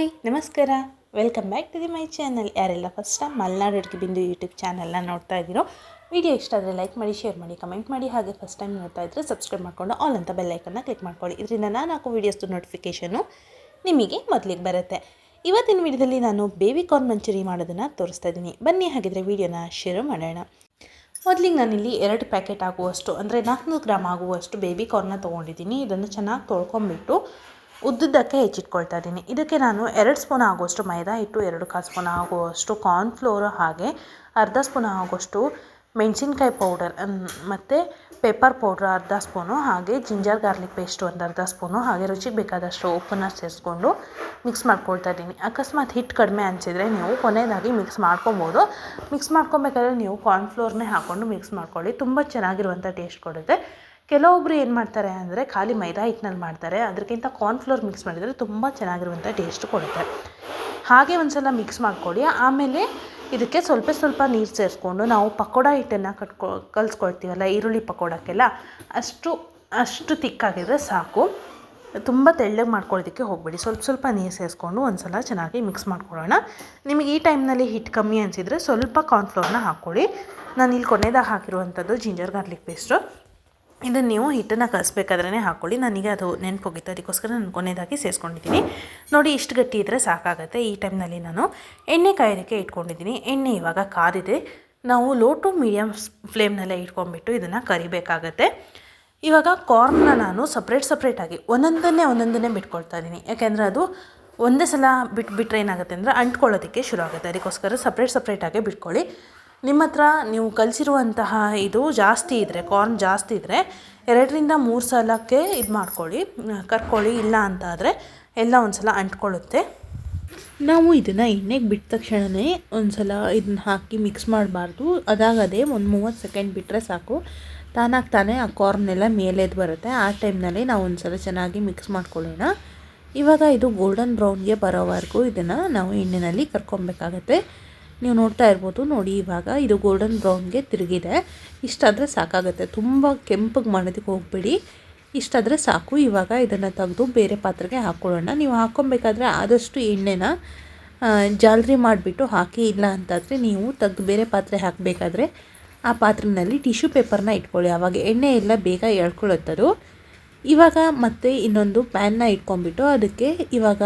Hi, ನಮಸ್ಕಾರ. Welcome back to the my channel ಯಾರೆಲ್ಲ first time Malnad ಅಡುಗೆ ಬಿಂದು ಯೂಟ್ಯೂಬ್ ಚಾನಲ್ನ ನೋಡ್ತಾ ಇದ್ದೀರೋ ವಿಡಿಯೋ ಇಷ್ಟ ಆದರೆ ಲೈಕ್ ಮಾಡಿ ಶೇರ್ ಮಾಡಿ ಕಮೆಂಟ್ ಮಾಡಿ, ಹಾಗೆ ಫಸ್ಟ್ ಟೈಮ್ ನೋಡ್ತಾ ಇದ್ದರೆ ಸಬ್ಸ್ಕ್ರೈಬ್ ಮಾಡ್ಕೊಂಡು ಆಲ್ ಅಂತ ಬೆಲ್ಲೈಕನ್ನ ಕ್ಲಿಕ್ ಮಾಡ್ಕೊಳ್ಳಿ. ಇದರಿಂದ ನಾನು ಹಾಕೋ ವೀಡಿಯೋಸ್ದು ನೋಟಿಫಿಕೇಷನು ನಿಮಗೆ ಮೊದಲಿಗೆ ಬರುತ್ತೆ. ಇವತ್ತಿನ ವಿಡಿಯೋದಲ್ಲಿ ನಾನು ಬೇಬಿ ಕಾರ್ನ್ ಮಂಚೂರಿ ಮಾಡೋದನ್ನು ತೋರಿಸ್ತಾ ಇದ್ದೀನಿ. ಬನ್ನಿ ಹಾಗಿದ್ರೆ ವಿಡಿಯೋನ ಶೇರು ಮಾಡೋಣ. ಮೊದಲಿಗೆ ನಾನಿಲ್ಲಿ ಎರಡು ಪ್ಯಾಕೆಟ್ ಆಗುವಷ್ಟು, ಅಂದರೆ ನಾಲ್ಕುನೂರು ಗ್ರಾಮ್ ಆಗುವಷ್ಟು ಬೇಬಿ ಕಾರ್ನ ತೊಗೊಂಡಿದ್ದೀನಿ. ಇದನ್ನು ಚೆನ್ನಾಗಿ ತೊಳ್ಕೊಂಬಿಟ್ಟು ಉದ್ದುದ್ದಕ್ಕೆ ಹೆಚ್ಚಿಟ್ಕೊಳ್ತಾ ಇದ್ದೀನಿ. ಇದಕ್ಕೆ ನಾನು ಎರಡು ಸ್ಪೂನ್ ಆಗುವಷ್ಟು ಮೈದಾ ಹಿಟ್ಟು, ಎರಡು ಕಾಲು ಸ್ಪೂನ್ ಆಗುವಷ್ಟು ಕಾರ್ನ್ಫ್ಲೋರ್ ಹಾಗೆ ಅರ್ಧ ಸ್ಪೂನ್ ಆಗುವಷ್ಟು ಮೆಣಸಿನ್ಕಾಯಿ ಪೌಡರ್ ಮತ್ತು ಪೆಪ್ಪರ್ ಪೌಡ್ರ್ ಅರ್ಧ ಸ್ಪೂನು ಹಾಗೆ ಜಿಂಜರ್ ಗಾರ್ಲಿಕ್ ಪೇಸ್ಟ್ ಒಂದು ಅರ್ಧ ಸ್ಪೂನು ಹಾಗೆ ರುಚಿಗೆ ಬೇಕಾದಷ್ಟು ಉಪ್ಪನ್ನು ಸೇರಿಸ್ಕೊಂಡು ಮಿಕ್ಸ್ ಮಾಡ್ಕೊಳ್ತಾ ಇದ್ದೀನಿ. ಅಕಸ್ಮಾತ್ ಹಿಟ್ಟು ಕಡಿಮೆ ಅನಿಸಿದರೆ ನೀವು ಕೊನೆಯದಾಗಿ ಮಿಕ್ಸ್ ಮಾಡ್ಕೊಬೋದು. ಮಿಕ್ಸ್ ಮಾಡ್ಕೊಬೇಕಾದ್ರೆ ನೀವು ಕಾರ್ನ್ಫ್ಲೋರ್ನೇ ಹಾಕ್ಕೊಂಡು ಮಿಕ್ಸ್ ಮಾಡ್ಕೊಳ್ಳಿ. ತುಂಬ ಚೆನ್ನಾಗಿರುವಂಥ ಟೇಸ್ಟ್ ಕೊಡುತ್ತೆ. ಕೆಲವೊಬ್ರು ಏನು ಮಾಡ್ತಾರೆ ಅಂದರೆ ಖಾಲಿ ಮೈದಾ ಹಿಟ್ಟಿನಲ್ಲಿ ಮಾಡ್ತಾರೆ. ಅದಕ್ಕಿಂತ ಕಾರ್ನ್ಫ್ಲೋರ್ ಮಿಕ್ಸ್ ಮಾಡಿದರೆ ತುಂಬ ಚೆನ್ನಾಗಿರುವಂಥ ಟೇಸ್ಟ್ ಕೊಡುತ್ತೆ. ಹಾಗೆ ಒಂದು ಸಲ ಮಿಕ್ಸ್ ಮಾಡ್ಕೊಳ್ಳಿ ಆಮೇಲೆ ಇದಕ್ಕೆ ಸ್ವಲ್ಪ ಸ್ವಲ್ಪ ನೀರು ಸೇರಿಸ್ಕೊಂಡು ನಾವು ಪಕೋಡ ಹಿಟ್ಟನ್ನು ಕಟ್ಕೊ ಕಲ್ಸ್ಕೊಳ್ತೀವಲ್ಲ, ಈರುಳ್ಳಿ ಪಕೋಡಕ್ಕೆಲ್ಲ, ಅಷ್ಟು ಅಷ್ಟು ತಿಕ್ಕಾಗಿದ್ರೆ ಸಾಕು. ತುಂಬ ತೆಳ್ಳಗೆ ಮಾಡ್ಕೊಳ್ಳೋದಕ್ಕೆ ಹೋಗಬೇಡಿ. ಸ್ವಲ್ಪ ಸ್ವಲ್ಪ ನೀರು ಸೇರಿಸ್ಕೊಂಡು ಒಂದು ಸಲ ಚೆನ್ನಾಗಿ ಮಿಕ್ಸ್ ಮಾಡ್ಕೊಳ್ಳೋಣ. ನಿಮಗೆ ಈ ಟೈಮ್ನಲ್ಲಿ ಹಿಟ್ಟು ಕಮ್ಮಿ ಅನಿಸಿದರೆ ಸ್ವಲ್ಪ ಕಾರ್ನ್ಫ್ಲೋರ್ನ ಹಾಕ್ಕೊಳ್ಳಿ ನಾನು ಇಲ್ಲಿ ಕೊನೆದಾಗ ಹಾಕಿರುವಂಥದ್ದು ಜಿಂಜರ್ ಗಾರ್ಲಿಕ್ ಪೇಸ್ಟು ಇದನ್ನು ನೀವು ಹಿಟ್ಟನ್ನು ಕಲಿಸ್ಬೇಕಾದ್ರೆ ಹಾಕ್ಕೊಳ್ಳಿ. ನನಗೆ ಅದು ನೆನಪೋಗಿತ್ತು. ಅದಕ್ಕೋಸ್ಕರ ನಾನು ಕೊನೆಯದಾಗಿ ಸೇರಿಸ್ಕೊಂಡಿದ್ದೀನಿ. ನೋಡಿ, ಇಷ್ಟು ಗಟ್ಟಿ ಇದ್ದರೆ ಸಾಕಾಗುತ್ತೆ. ಈ ಟೈಮ್ನಲ್ಲಿ ನಾನು ಎಣ್ಣೆ ಕಾಯೋದಕ್ಕೆ ಇಟ್ಕೊಂಡಿದ್ದೀನಿ. ಎಣ್ಣೆ ಇವಾಗ ಕಾದಿದೆ. ನಾವು ಲೋ ಟು ಮೀಡಿಯಮ್ ಫ್ಲೇಮ್ನಲ್ಲೇ ಇಟ್ಕೊಂಡ್ಬಿಟ್ಟು ಇದನ್ನು ಕರಿಬೇಕಾಗತ್ತೆ. ಇವಾಗ ಕಾರ್ನ್ನ ನಾನು ಸಪ್ರೇಟ್ ಸಪ್ರೇಟಾಗಿ ಒಂದೊಂದನ್ನೇ ಒಂದೊಂದನ್ನೇ ಬಿಟ್ಕೊಳ್ತಾ ಇದ್ದೀನಿ. ಯಾಕೆಂದರೆ ಅದು ಒಂದೇ ಸಲ ಬಿಟ್ಬಿಟ್ರೆ ಏನಾಗುತ್ತೆ ಅಂದರೆ ಅಂಟ್ಕೊಳ್ಳೋದಕ್ಕೆ ಶುರು ಆಗುತ್ತೆ. ಅದಕ್ಕೋಸ್ಕರ ಸಪ್ರೇಟ್ ಸಪ್ರೇಟಾಗಿ ಬಿಟ್ಕೊಳ್ಳಿ. ನಿಮ್ಮ ಹತ್ರ ನೀವು ಕಲಿಸಿರುವಂತಹ ಇದು ಜಾಸ್ತಿ ಇದ್ದರೆ ಕಾರ್ನ್ ಜಾಸ್ತಿ ಇದ್ದರೆ ಎರಡರಿಂದ ಮೂರು ಸಲಕ್ಕೆ ಇದು ಮಾಡ್ಕೊಳ್ಳಿ ಕರ್ಕೊಳ್ಳಿ, ಇಲ್ಲ ಅಂತ ಆದರೆ ಎಲ್ಲ ಒಂದು ಸಲ ಅಂಟ್ಕೊಳ್ಳುತ್ತೆ. ನಾವು ಇದನ್ನು ಎಣ್ಣೆಗೆ ಬಿಟ್ಟ ತಕ್ಷಣವೇ ಒಂದು ಸಲ ಇದನ್ನ ಹಾಕಿ ಮಿಕ್ಸ್ ಮಾಡಬಾರ್ದು. ಅದಾಗದೇ ಒಂದು ಮೂವತ್ತು ಸೆಕೆಂಡ್ ಬಿಟ್ಟರೆ ಸಾಕು. ತಾನಾಗಿ ತಾನೇ ಆ ಕಾರ್ನೆಲ್ಲ ಮೇಲೆದ್ದು ಬರುತ್ತೆ. ಆ ಟೈಮ್ನಲ್ಲಿ ನಾವು ಒಂದು ಸಲ ಚೆನ್ನಾಗಿ ಮಿಕ್ಸ್ ಮಾಡ್ಕೊಳ್ಳೋಣ. ಇವಾಗ ಇದು ಗೋಲ್ಡನ್ ಬ್ರೌನ್ಗೆ ಬರೋವರೆಗೂ ಇದನ್ನು ನಾವು ಎಣ್ಣೆಯಲ್ಲಿ ಕರ್ಕೊಬೇಕಾಗತ್ತೆ. ನೀವು ನೋಡ್ತಾ ಇರ್ಬೋದು. ನೋಡಿ, ಇವಾಗ ಇದು ಗೋಲ್ಡನ್ ಬ್ರೌನ್ಗೆ ತಿರುಗಿದೆ. ಇಷ್ಟಾದರೆ ಸಾಕಾಗುತ್ತೆ. ತುಂಬ ಕೆಂಪಗೆ ಮಾಡೋದಕ್ಕೆ ಹೋಗಬೇಡಿ. ಇಷ್ಟಾದರೆ ಸಾಕು. ಇವಾಗ ಇದನ್ನು ತೆಗೆದು ಬೇರೆ ಪಾತ್ರೆಗೆ ಹಾಕ್ಕೊಳ್ಳೋಣ ನೀವು ಹಾಕ್ಕೊಬೇಕಾದ್ರೆ ಆದಷ್ಟು ಎಣ್ಣೆನ ಜಾಲರಿ ಮಾಡಿಬಿಟ್ಟು ಹಾಕಿ, ಇಲ್ಲ ಅಂತಾದರೆ ನೀವು ತೆಗೆದು ಬೇರೆ ಪಾತ್ರೆ ಹಾಕಬೇಕಾದ್ರೆ ಆ ಪಾತ್ರೆನಲ್ಲಿ ಟಿಶ್ಯೂ ಪೇಪರ್ನ ಇಟ್ಕೊಳ್ಳಿ. ಆವಾಗ ಎಣ್ಣೆ ಎಲ್ಲ ಬೇಗ ಎಳ್ಕೊಳ್ಳುತ್ತದು. ಇವಾಗ ಮತ್ತೆ ಇನ್ನೊಂದು ಪ್ಯಾನ್ನ ಇಟ್ಕೊಂಡ್ಬಿಟ್ಟು ಅದಕ್ಕೆ ಇವಾಗ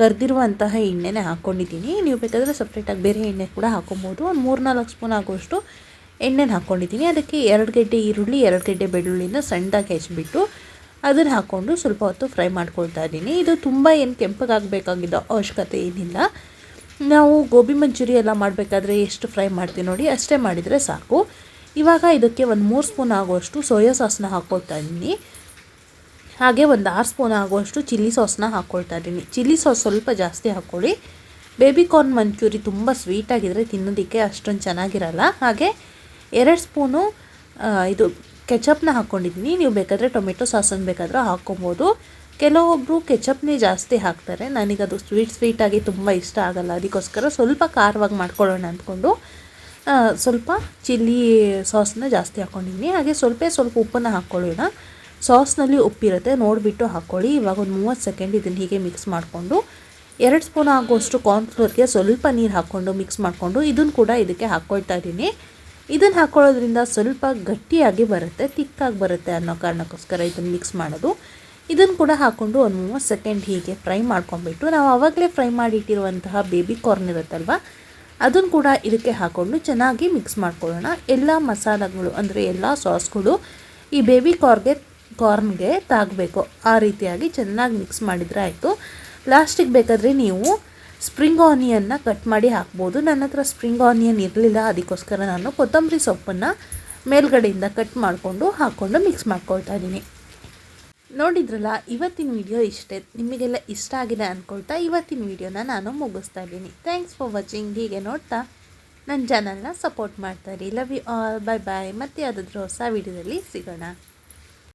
ಕರೆದಿರುವಂತಹ ಎಣ್ಣೆನೇ ಹಾಕ್ಕೊಂಡಿದ್ದೀನಿ ನೀವು ಬೇಕಾದರೆ ಸಪ್ರೇಟಾಗಿ ಬೇರೆ ಎಣ್ಣೆ ಕೂಡ ಹಾಕೊಬೋದು. ಒಂದು ಮೂರು ನಾಲ್ಕು ಸ್ಪೂನ್ ಆಗುವಷ್ಟು ಎಣ್ಣೆನ ಹಾಕ್ಕೊಂಡಿದ್ದೀನಿ ಅದಕ್ಕೆ ಎರಡು ಗಡ್ಡೆ ಈರುಳ್ಳಿ, ಎರಡು ಗಡ್ಡೆ ಬೆಳ್ಳುಳ್ಳಿನ ಸಣ್ಣದಾಗಿ ಹೆಚ್ಚಿಬಿಟ್ಟು ಅದನ್ನು ಹಾಕ್ಕೊಂಡು ಸ್ವಲ್ಪ ಹೊತ್ತು ಫ್ರೈ ಮಾಡ್ಕೊಳ್ತಾ ಇದ್ದೀನಿ. ಇದು ತುಂಬ ಏನು ಕೆಂಪಗಾಗಬೇಕಾಗಿದ್ದ ಅವಶ್ಯಕತೆ ಏನಿಲ್ಲ. ನಾವು ಗೋಬಿ ಮಂಚೂರಿ ಎಲ್ಲ ಮಾಡಬೇಕಾದ್ರೆ ಎಷ್ಟು ಫ್ರೈ ಮಾಡ್ತೀವಿ ನೋಡಿ, ಅಷ್ಟೇ ಮಾಡಿದರೆ ಸಾಕು. ಇವಾಗ ಇದಕ್ಕೆ ಒಂದು ಮೂರು ಸ್ಪೂನ್ ಆಗುವಷ್ಟು ಸೋಯಾ ಸಾಸ್ನ ಹಾಕ್ಕೊಳ್ತಾ ಇದ್ದೀನಿ. ಹಾಗೆ ಒಂದು ಆರು ಸ್ಪೂನ್ ಆಗುವಷ್ಟು ಚಿಲ್ಲಿ ಸಾಸ್ನ ಹಾಕ್ಕೊಳ್ತಾ ಇದ್ದೀನಿ. ಚಿಲ್ಲಿ ಸಾಸ್ ಸ್ವಲ್ಪ ಜಾಸ್ತಿ ಹಾಕ್ಕೊಳ್ಳಿ. ಬೇಬಿ ಕಾರ್ನ್ ಮಂಚೂರಿ ತುಂಬ ಸ್ವೀಟಾಗಿದ್ದರೆ ತಿನ್ನೋದಕ್ಕೆ ಅಷ್ಟೊಂದು ಚೆನ್ನಾಗಿರಲ್ಲ. ಹಾಗೆ ಎರಡು ಸ್ಪೂನು ಇದು ಕೆಚಪ್ನ ಹಾಕ್ಕೊಂಡಿದ್ದೀನಿ. ನೀವು ಬೇಕಾದರೆ ಟೊಮೆಟೊ ಸಾಸನ್ನು ಬೇಕಾದರೂ ಹಾಕ್ಕೊಬೋದು. ಕೆಲವೊಬ್ಬರು ಕೆಚಪ್ನೇ ಜಾಸ್ತಿ ಹಾಕ್ತಾರೆ. ನನಗದು ಸ್ವೀಟ್ ಸ್ವೀಟಾಗಿ ತುಂಬ ಇಷ್ಟ ಆಗಲ್ಲ. ಅದಕ್ಕೋಸ್ಕರ ಸ್ವಲ್ಪ ಖಾರವಾಗಿ ಮಾಡ್ಕೊಳ್ಳೋಣ ಅಂದ್ಕೊಂಡು ಸ್ವಲ್ಪ ಚಿಲ್ಲಿ ಸಾಸನ್ನ ಜಾಸ್ತಿ ಹಾಕ್ಕೊಂಡಿದ್ದೀನಿ. ಹಾಗೆ ಸ್ವಲ್ಪ ಸ್ವಲ್ಪ ಉಪ್ಪನ್ನು ಹಾಕ್ಕೊಳ್ಳೋಣ. ಸಾಸ್ನಲ್ಲಿ ಉಪ್ಪಿರುತ್ತೆ, ನೋಡಿಬಿಟ್ಟು ಹಾಕ್ಕೊಳ್ಳಿ ಇವಾಗ ಒಂದು ಮೂವತ್ತು ಸೆಕೆಂಡ್ ಇದನ್ನು ಹೀಗೆ ಮಿಕ್ಸ್ ಮಾಡಿಕೊಂಡು, ಎರಡು ಸ್ಪೂನ್ ಆಗುವಷ್ಟು ಕಾರ್ನ್ಫ್ಲೋರ್ಗೆ ಸ್ವಲ್ಪ ನೀರು ಹಾಕ್ಕೊಂಡು ಮಿಕ್ಸ್ ಮಾಡಿಕೊಂಡು ಇದನ್ನು ಕೂಡ ಇದಕ್ಕೆ ಹಾಕ್ಕೊಳ್ತಾ ಇದ್ದೀನಿ. ಇದನ್ನು ಹಾಕ್ಕೊಳ್ಳೋದ್ರಿಂದ ಸ್ವಲ್ಪ ಗಟ್ಟಿಯಾಗಿ ಬರುತ್ತೆ, ತಿಕ್ಕಾಗಿ ಬರುತ್ತೆ ಅನ್ನೋ ಕಾರಣಕ್ಕೋಸ್ಕರ ಇದನ್ನು ಮಿಕ್ಸ್ ಮಾಡೋದು. ಇದನ್ನು ಕೂಡ ಹಾಕ್ಕೊಂಡು ಒಂದು ಮೂವತ್ತು ಸೆಕೆಂಡ್ ಹೀಗೆ ಫ್ರೈ ಮಾಡ್ಕೊಂಬಿಟ್ಟು ನಾವು ಆವಾಗಲೇ ಫ್ರೈ ಮಾಡಿಟ್ಟಿರುವಂತಹ ಬೇಬಿ ಕಾರ್ನ್ ಇರುತ್ತಲ್ವ ಅದನ್ನು ಕೂಡ ಇದಕ್ಕೆ ಹಾಕ್ಕೊಂಡು ಚೆನ್ನಾಗಿ ಮಿಕ್ಸ್ ಮಾಡ್ಕೊಳ್ಳೋಣ. ಎಲ್ಲ ಮಸಾಲಗಳು ಅಂದರೆ ಎಲ್ಲ ಸಾಸ್ಗಳು ಈ ಬೇಬಿ ಕಾರ್ಗೆ ಕಾರ್ನ್ಗೆ ತಾಗಬೇಕು. ಆ ರೀತಿಯಾಗಿ ಚೆನ್ನಾಗಿ ಮಿಕ್ಸ್ ಮಾಡಿದರೆ ಆಯಿತು. ಲಾಸ್ಟಿಗೆ ಬೇಕಾದರೆ ನೀವು ಸ್ಪ್ರಿಂಗ್ ಆನಿಯನ್ನ ಕಟ್ ಮಾಡಿ ಹಾಕ್ಬೋದು. ನನ್ನ ಹತ್ರ ಸ್ಪ್ರಿಂಗ್ ಆನಿಯನ್ ಇರಲಿಲ್ಲ, ಅದಕ್ಕೋಸ್ಕರ ನಾನು ಕೊತ್ತಂಬರಿ ಸೊಪ್ಪನ್ನು ಮೇಲ್ಗಡೆಯಿಂದ ಕಟ್ ಮಾಡಿಕೊಂಡು ಹಾಕ್ಕೊಂಡು ಮಿಕ್ಸ್ ಮಾಡ್ಕೊಳ್ತಾ ಇದ್ದೀನಿ. ನೋಡಿದ್ರಲ್ಲ, ಇವತ್ತಿನ ವಿಡಿಯೋ ಇಷ್ಟೇ. ನಿಮಗೆಲ್ಲ ಇಷ್ಟ ಆಗಿದೆ ಅಂದ್ಕೊಳ್ತಾ ಇವತ್ತಿನ ವಿಡಿಯೋನ ನಾನು ಮುಗಿಸ್ತಾ ಇದ್ದೀನಿ. ಥ್ಯಾಂಕ್ಸ್ ಫಾರ್ ವಾಚಿಂಗ್ ಹೀಗೆ ನೋಡ್ತಾ ನನ್ನ ಚಾನಲ್ನ ಸಪೋರ್ಟ್ ಮಾಡ್ತಾ ಇರಿ. Love you all bye bye ಮತ್ತೆ ಯಾವುದಾದ್ರೂ ಹೊಸ ವಿಡಿಯೋದಲ್ಲಿ ಸಿಗೋಣ.